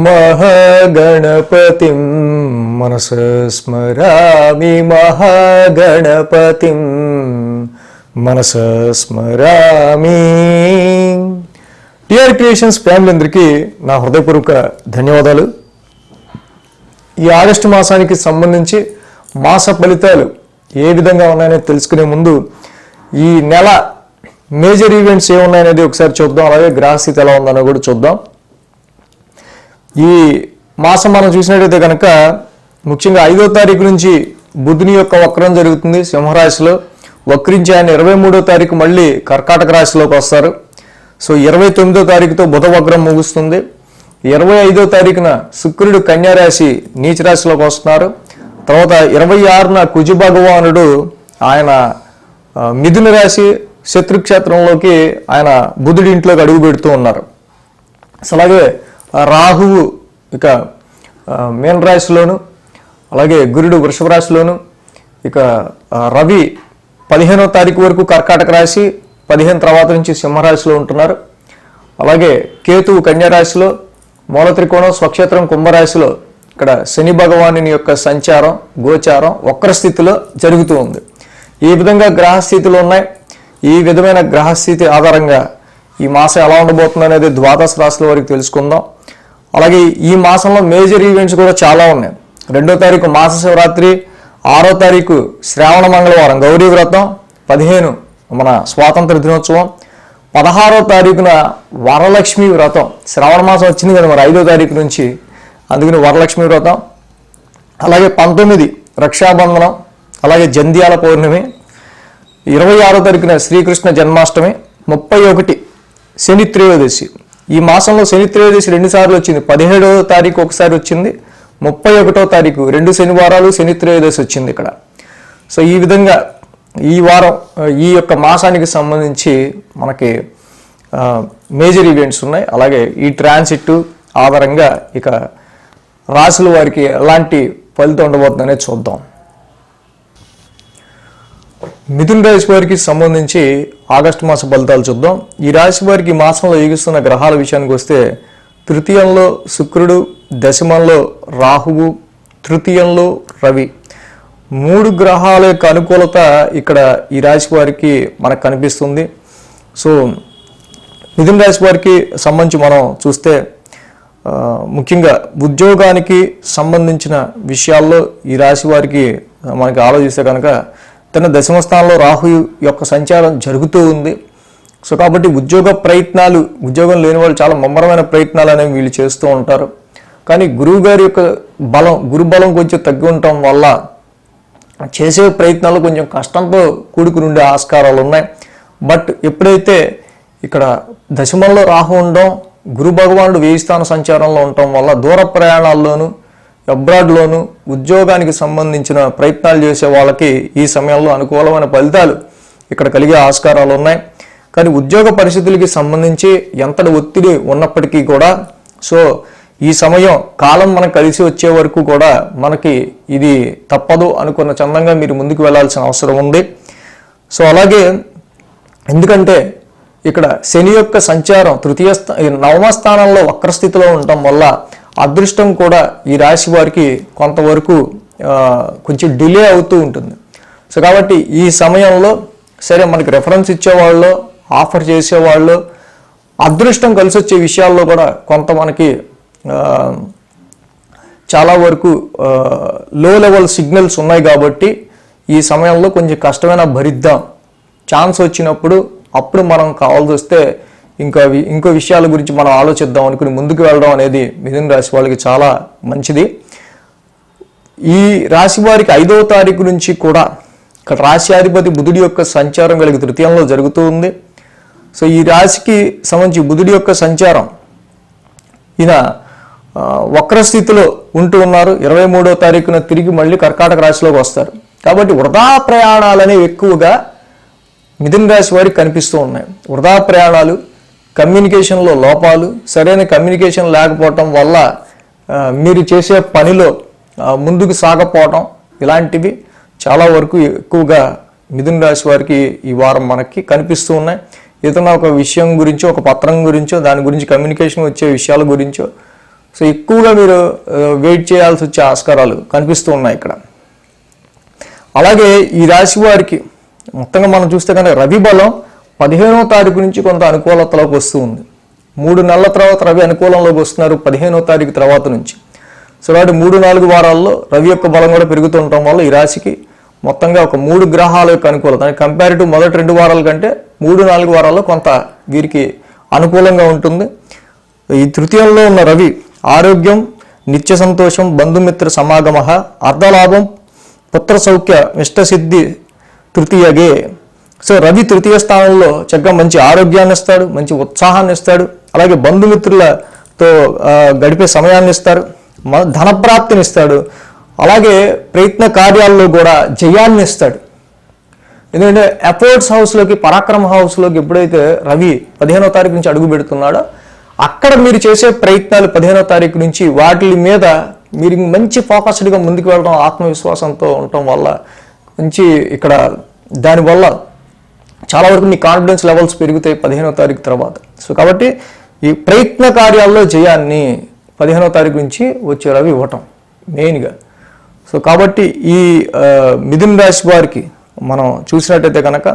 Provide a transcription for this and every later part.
మహాగణపతిం మనస స్మరామి మహాగణపతిం మనస స్మరామి. టిఆర్ క్రియేషన్స్ ఫ్యామిలీ అందరికీ నా హృదయపూర్వక ధన్యవాదాలు. ఈ ఆగస్టు మాసానికి సంబంధించి మాస ఫలితాలు ఏ విధంగా ఉన్నాయని తెలుసుకునే ముందు ఈ నెల మేజర్ ఈవెంట్స్ ఏమున్నాయనేది ఒకసారి చూద్దాం అలాగే గ్రహస్థితి ఎలా ఉందనో కూడా చూద్దాం. ఈ మాసం మనం చూసినట్టయితే కనుక ముఖ్యంగా ఐదో తారీఖు నుంచి బుధుని యొక్క వక్రం జరుగుతుంది సింహరాశిలో. వక్రించి ఆయన ఇరవై మూడో తారీఖు మళ్ళీ కర్కాటక రాశిలోకి వస్తారు. సో ఇరవై తొమ్మిదో తారీఖుతో బుధ వక్రం ముగుస్తుంది. ఇరవై ఐదో తారీఖున శుక్రుడు కన్యారాశి నీచ రాశిలోకి వస్తున్నారు. తర్వాత ఇరవై ఆరున కుజు భగవానుడు ఆయన మిథున రాశి శత్రుక్షేత్రంలోకి ఆయన బుధుడి ఇంట్లోకి అడుగు పెడుతూ ఉన్నారు. సో అలాగే రాహువు ఇక ఆ, మీన రాశిలోను అలాగే గురుడు వృషభ రాశిలోను ఇక రవి పదిహేనో తారీఖు వరకు కర్కాటక రాశి పదిహేను తర్వాత నుంచి సింహరాశిలో ఉంటున్నారు. అలాగే కేతువు కన్యారాశిలో మూల త్రికోణం స్వక్షేత్రం కుంభరాశిలో ఇక్కడ శని భగవాను యొక్క సంచారం గోచారం వక్ర స్థితిలో జరుగుతూ ఉంది. ఈ విధంగా గ్రహస్థితులు ఉన్నాయి. ఈ విధమైన గ్రహస్థితి ఆధారంగా ఈ మాసం ఎలా ఉండబోతుంది అనేది ద్వాదశ రాశుల వరకు తెలుసుకుందాం. అలాగే ఈ మాసంలో మేజర్ ఈవెంట్స్ కూడా చాలా ఉన్నాయి. రెండో తారీఖు మాస శివరాత్రి ఆరో తారీఖు శ్రావణ మంగళవారం గౌరీ వ్రతం పదిహేను మన స్వాతంత్ర దినోత్సవం పదహారో తారీఖున వరలక్ష్మి వ్రతం. శ్రావణ మాసం వచ్చింది కదా మరి ఐదో తారీఖు నుంచి అందుకని వరలక్ష్మి వ్రతం. అలాగే పంతొమ్మిది రక్షాబంధనం అలాగే జంధ్యాల పౌర్ణమి ఇరవై ఆరో తారీఖున శ్రీకృష్ణ జన్మాష్టమి ముప్పై ఒకటి శని త్రయోదశి. ఈ మాసంలో శని త్రయోదశి రెండుసార్లు వచ్చింది. పదిహేడవ తారీఖు ఒకసారి వచ్చింది. ముప్పై ఒకటో తారీఖు రెండు శనివారాలు శని త్రయోదశి వచ్చింది ఇక్కడ. సో ఈ విధంగా ఈ వారం ఈ యొక్క మాసానికి సంబంధించి మనకి మేజర్ ఈవెంట్స్ ఉన్నాయి. అలాగే ఈ ట్రాన్సిట్ ఆధారంగా ఇక రాసుల వారికి ఎలాంటి ఫలితం ఉండబోతుందనే చూద్దాం. మిథున్ రాశి వారికి సంబంధించి ఆగస్టు మాస ఫలితాలు చూద్దాం. ఈ రాశి వారికి మాసంలో యోగిస్తున్న గ్రహాల విషయానికి వస్తే తృతీయంలో శుక్రుడు దశమంలో రాహువు తృతీయంలో రవి. మూడు గ్రహాల యొక్క అనుకూలత ఇక్కడ ఈ రాశి వారికి మనకు కనిపిస్తుంది. సో మిథున రాశి వారికి సంబంధించి మనం చూస్తే ముఖ్యంగా ఉద్యోగానికి సంబంధించిన విషయాల్లో ఈ రాశి వారికి మనకి ఆలోచిస్తే కనుక తన దశమ స్థానంలో రాహు యొక్క సంచారం జరుగుతూ ఉంది. సో కాబట్టి ఉద్యోగ ప్రయత్నాలు ఉద్యోగం లేని వాళ్ళు చాలా ముమ్మరమైన ప్రయత్నాలు అనేవి వీళ్ళు చేస్తూ ఉంటారు. కానీ గురువు గారి యొక్క బలం గురు బలం కొంచెం తగ్గి ఉండటం వల్ల చేసే ప్రయత్నాలు కొంచెం కష్టంతో కూడుకుని ఉండే ఆస్కారాలు ఉన్నాయి. బట్ ఎప్పుడైతే ఇక్కడ దశమంలో రాహు ఉండడం గురు భగవానుడు వేయి స్థాన సంచారంలో ఉండటం వల్ల దూర ప్రయాణాల్లోనూ అబ్రాడ్లోను ఉద్యోగానికి సంబంధించిన ప్రయత్నాలు చేసే వాళ్ళకి ఈ సమయంలో అనుకూలమైన ఫలితాలు ఇక్కడ కలిగే ఆస్కారాలు ఉన్నాయి. కానీ ఉద్యోగ పరిస్థితులకి సంబంధించి ఎంతటి ఒత్తిడి ఉన్నప్పటికీ కూడా సో ఈ సమయం కాలం మనకు కలిసి వచ్చే వరకు కూడా మనకి ఇది తప్పదు అనుకున్న చందంగా మీరు ముందుకు వెళ్ళాల్సిన అవసరం ఉంది. సో అలాగే ఎందుకంటే ఇక్కడ శని యొక్క సంచారం తృతీయ స్థా ఈ నవమ స్థానంలో వక్రస్థితిలో ఉండటం వల్ల అదృష్టం కూడా ఈ రాశి వారికి కొంతవరకు కొంచెం డిలే అవుతూ ఉంటుంది. సో కాబట్టి ఈ సమయంలో సరే మనకి రెఫరెన్స్ ఇచ్చేవాళ్ళు ఆఫర్ చేసేవాళ్ళు అదృష్టం కలిసి వచ్చే విషయాల్లో కూడా కొంత మనకి చాలా వరకు లో లెవెల్ సిగ్నల్స్ ఉన్నాయి కాబట్టి ఈ సమయంలో కొంచెం కష్టమైన భరిద్దాం. ఛాన్స్ వచ్చినప్పుడు అప్పుడు మనం కావాల్సి వస్తే ఇంకా ఇంకో విషయాల గురించి మనం ఆలోచిద్దాం అనుకుని ముందుకు వెళ్ళడం అనేది మిథున రాశి వాళ్ళకి చాలా మంచిది. ఈ రాశి వారికి ఐదవ తారీఖు నుంచి కూడా ఇక్కడ రాశ్యాధిపతి బుధుడి యొక్క సంచారం కలిగి తృతీయంలో జరుగుతూ ఉంది. సో ఈ రాశికి సంబంధించి బుధుడి యొక్క సంచారం ఈయన వక్రస్థితిలో ఉంటూ ఉన్నారు. ఇరవై మూడో తారీఖున తిరిగి మళ్ళీ కర్కాటక రాశిలోకి వస్తారు. కాబట్టి వృధా ప్రయాణాలనేవి ఎక్కువగా మిథున రాశి వారికి కనిపిస్తూ ఉన్నాయి. వృధా ప్రయాణాలు కమ్యూనికేషన్లో లోపాలు సరైన కమ్యూనికేషన్ లేకపోవటం వల్ల మీరు చేసే పనిలో ముందుకు సాగపోవటం ఇలాంటివి చాలా వరకు ఎక్కువగా మిథున రాశి వారికి ఈ వారం మనకి కనిపిస్తూ ఉన్నాయి. ఏదైనా ఒక విషయం గురించో ఒక పత్రం గురించో దాని గురించి కమ్యూనికేషన్ వచ్చే విషయాల గురించో సో ఎక్కువగా మీరు వెయిట్ చేయాల్సి వచ్చే ఆస్కారాలు కనిపిస్తూ ఉన్నాయి ఇక్కడ. అలాగే ఈ రాశి వారికి మొత్తంగా మనం చూస్తే కనుక రవి బలం పదిహేనో తారీఖు నుంచి కొంత అనుకూలతలోకి వస్తూ ఉంది. మూడు నెలల తర్వాత రవి అనుకూలంలోకి వస్తున్నారు పదిహేనో తారీఖు తర్వాత నుంచి. సో కాబట్టి మూడు నాలుగు వారాల్లో రవి యొక్క బలం కూడా పెరుగుతుండటం వల్ల ఈ రాశికి మొత్తంగా ఒక మూడు గ్రహాల యొక్క అనుకూలత కంపారిటివ్ మొదటి రెండు వారాల కంటే మూడు నాలుగు వారాల్లో కొంత వీరికి అనుకూలంగా ఉంటుంది. ఈ తృతీయంలో ఉన్న రవి ఆరోగ్యం నిత్య సంతోషం బంధుమిత్ర సమాగమ అర్ధలాభం పుత్ర సౌఖ్య ఇష్టసిద్ధి తృతీయగే. సో రవి తృతీయ స్థానంలో చక్కగా మంచి ఆరోగ్యాన్ని ఇస్తాడు మంచి ఉత్సాహాన్ని ఇస్తాడు. అలాగే బంధుమిత్రులతో గడిపే సమయాన్ని ఇస్తాడు మ- ధనప్రాప్తిని ఇస్తాడు. అలాగే ప్రయత్న కార్యాల్లో కూడా జయాన్ని ఇస్తాడు. ఎందుకంటే ఎఫోర్ట్స్ హౌస్లోకి పరాక్రమ హౌస్లోకి ఎప్పుడైతే రవి పదిహేనో తారీఖు నుంచి అడుగు పెడుతున్నాడో అక్కడ మీరు చేసే ప్రయత్నాలు పదిహేనో తారీఖు నుంచి వాటి మీద మీరు మంచి ఫోకస్డ్గా ముందుకు వెళ్ళడం ఆత్మవిశ్వాసంతో ఉండటం వల్ల మంచి ఇక్కడ దానివల్ల చాలా వరకు మీ కాన్ఫిడెన్స్ లెవెల్స్ పెరుగుతాయి పదిహేనో తారీఖు తర్వాత. సో కాబట్టి ఈ ప్రయత్న కార్యాల్లో జయాన్ని పదిహేనో తారీఖు నుంచి వచ్చే రవి ఇవ్వటం మెయిన్గా సో కాబట్టి ఈ మిథున్ రాశి వారికి మనం చూసినట్టయితే కనుక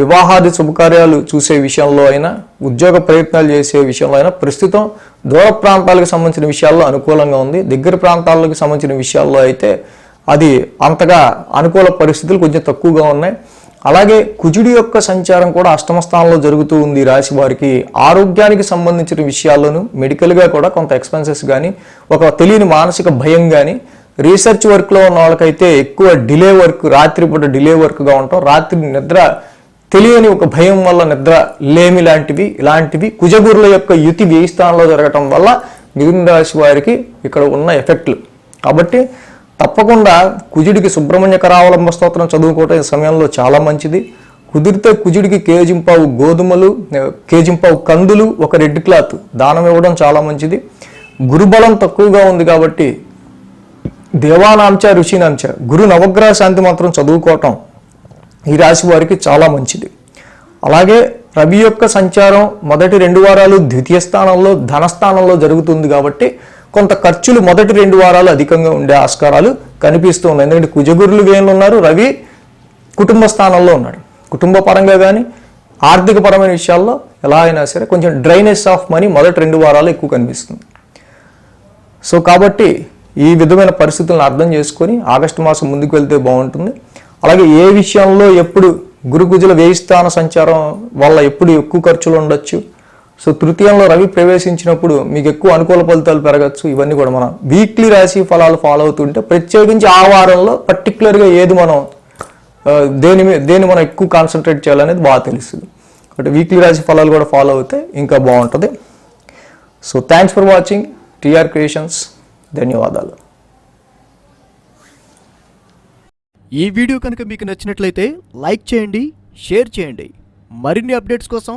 వివాహాది శుభకార్యాలు చూసే విషయంలో అయినా ఉద్యోగ ప్రయత్నాలు చేసే విషయంలో అయినా ప్రస్తుతం దూర ప్రాంతాలకు సంబంధించిన విషయాల్లో అనుకూలంగా ఉంది. దగ్గర ప్రాంతాలకు సంబంధించిన విషయాల్లో అయితే అది అంతగా అనుకూల పరిస్థితులు కొంచెం తక్కువగా ఉన్నాయి. అలాగే కుజుడి యొక్క సంచారం కూడా అష్టమ స్థానంలో జరుగుతూ ఉంది రాశి వారికి. ఆరోగ్యానికి సంబంధించిన విషయాల్లోనూ మెడికల్గా కూడా కొంత ఎక్స్పెన్సెస్ కానీ ఒక తెలియని మానసిక భయం కానీ రీసెర్చ్ వర్క్లో ఉన్న వాళ్ళకైతే ఎక్కువ డిలే వర్క్ రాత్రిపూట డిలే వర్క్గా ఉంటాం రాత్రి నిద్ర తెలియని ఒక భయం వల్ల నిద్ర లేమి లాంటివి ఇలాంటివి కుజగురుల యొక్క యుతి వ్యయ స్థానంలో జరగటం వల్ల మిథున రాశి వారికి ఇక్కడ ఉన్న ఎఫెక్ట్లు కాబట్టి తప్పకుండా కుజుడికి సుబ్రహ్మణ్య కరావలంబ స్తోత్రం చదువుకోవటం ఈ సమయంలో చాలా మంచిది. కుదిరితే కుజుడికి కేజింపావు గోధుమలు కేజింపావు కందులు ఒక రెడ్ క్లాత్ దానం ఇవ్వడం చాలా మంచిది. గురుబలం తక్కువగా ఉంది కాబట్టి దేవానాంచ ఋషినాంచ గురు నవగ్రహ శాంతి మంత్రం చదువుకోవటం ఈ రాశి వారికి చాలా మంచిది. అలాగే రవి యొక్క సంచారం మొదటి రెండు వారాలు ద్వితీయ స్థానంలో ధనస్థానంలో జరుగుతుంది కాబట్టి కొంత ఖర్చులు మొదటి రెండు వారాలు అధికంగా ఉండే ఆస్కారాలు కనిపిస్తూ ఉన్నాయి ఎందుకంటే కుజగురులు వేలు ఉన్నారు? రవి కుటుంబ స్థానంలో ఉన్నాడు. కుటుంబ పరంగా కానీ ఆర్థిక పరమైన విషయాల్లో ఎలా అయినా సరే కొంచెం డ్రైనేజ్ ఆఫ్ మనీ మొదటి రెండు వారాలు ఎక్కువ కనిపిస్తుంది. సో కాబట్టి ఈ విధమైన పరిస్థితులను అర్థం చేసుకొని ఆగస్టు మాసం ముందుకు వెళ్తే బాగుంటుంది. అలాగే ఏ విషయంలో ఎప్పుడు గురుకుజుల వేయిస్థాన సంచారం వల్ల ఎప్పుడు ఎక్కువ ఖర్చులు ఉండొచ్చు? సో తృతీయంలో రవి ప్రవేశించినప్పుడు మీకు ఎక్కువ అనుకూల ఫలితాలు పెరగచ్చు. ఇవన్నీ కూడా మనం వీక్లీ రాశి ఫలాలు ఫాలో అవుతుంటే ప్రత్యేకించి ఆ వారంలో పర్టికులర్గా ఏది మనం దేని మీద దేన్ని మనం ఎక్కువ కాన్సన్ట్రేట్ చేయాలనేది బాగా తెలుస్తుంది. కాబట్టి వీక్లీ రాశి ఫలాలు కూడా ఫాలో అవుతే ఇంకా బాగుంటుంది. So thanks for watching TR creations ధన్యవాదాలు. ఈ వీడియో కనుక మీకు నచ్చినట్లయితే లైక్ చేయండి షేర్ చేయండి. మరిన్ని అప్డేట్స్ కోసం